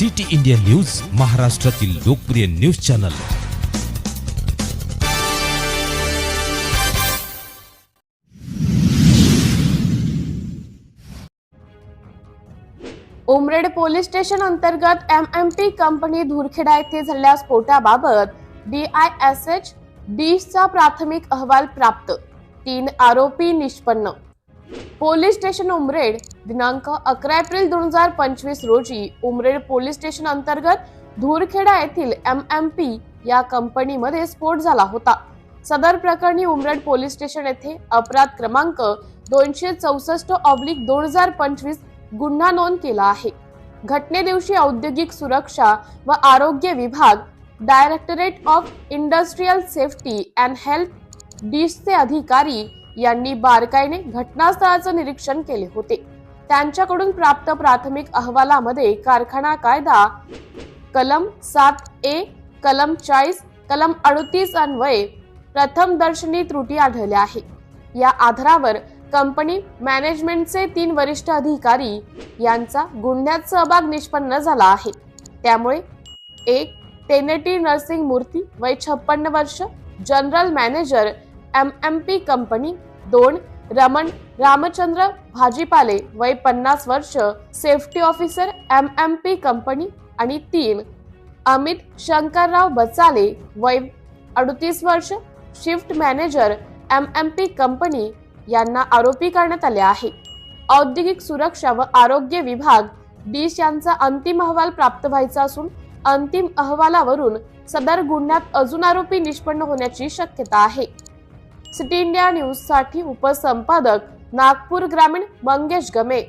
City India news महाराष्ट्रातील लोकप्रिय news channel. Umred police station अंतर्गत M M T company Dhurkheda येथे झालेल्या स्फोटाबाबत डी चा प्राथमिक अहवाल प्राप्त. तीन आरोपी निष्पन्न. पोलीस स्टेशन उमरेड दिनांक अकरा एप्रिल दोन हजार पंचवीस रोजी उमरेड पोलीस स्टेशन अंतर्गत धुरखेडा येथील एम एम पी या कंपनीमध्ये स्फोट झाला होता. सदर प्रकरणी उमरेड पोलीस स्टेशन येथे अपराध क्रमांक दोनशे चौसष्ट ऑब्लिक दोन हजार पंचवीस गुन्हा नोंद केला आहे. घटनेदिवशी औद्योगिक सुरक्षा व आरोग्य विभाग directorate of industrial safety and health डिशचे अधिकारी यांनी बारकाईने घटनास्थळाचं निरीक्षण केले होते. त्यांच्याकडून प्राप्त प्राथमिक अहवालामध्ये कारखाना कायदा कलम सात ए कलम चाळीस कलम अडतीस अन्वये प्रथम दर्शनी त्रुटी आढळल्या आहे. या आधारावर कंपनी मॅनेजमेंटचे तीन वरिष्ठ अधिकारी यांचा गुन्ह्यात सहभाग निष्पन्न झाला आहे. त्यामुळे एक टेनेटी नर्सिंग मूर्ती वय छप्पन्न वर्ष general manager M M P company दोन रमण रामचंद्र भाजीपाले वय पन्नास वर्ष safety officer M M P company आणि तीन अमित शंकरराव बचाले वय अडतीस वर्ष shift manager M M P company यांना आरोपी करण्यात आले आहे. औद्योगिक सुरक्षा व आरोग्य विभाग डिश यांचा अंतिम अहवाल प्राप्त व्हायचा असून अंतिम अहवालावरून सदर गुन्ह्यात अजून आरोपी निष्पन्न होण्याची शक्यता आहे. सिटी इंडिया न्यूजसाठी उपसंपादक नागपूर ग्रामीण मंगेश गमे.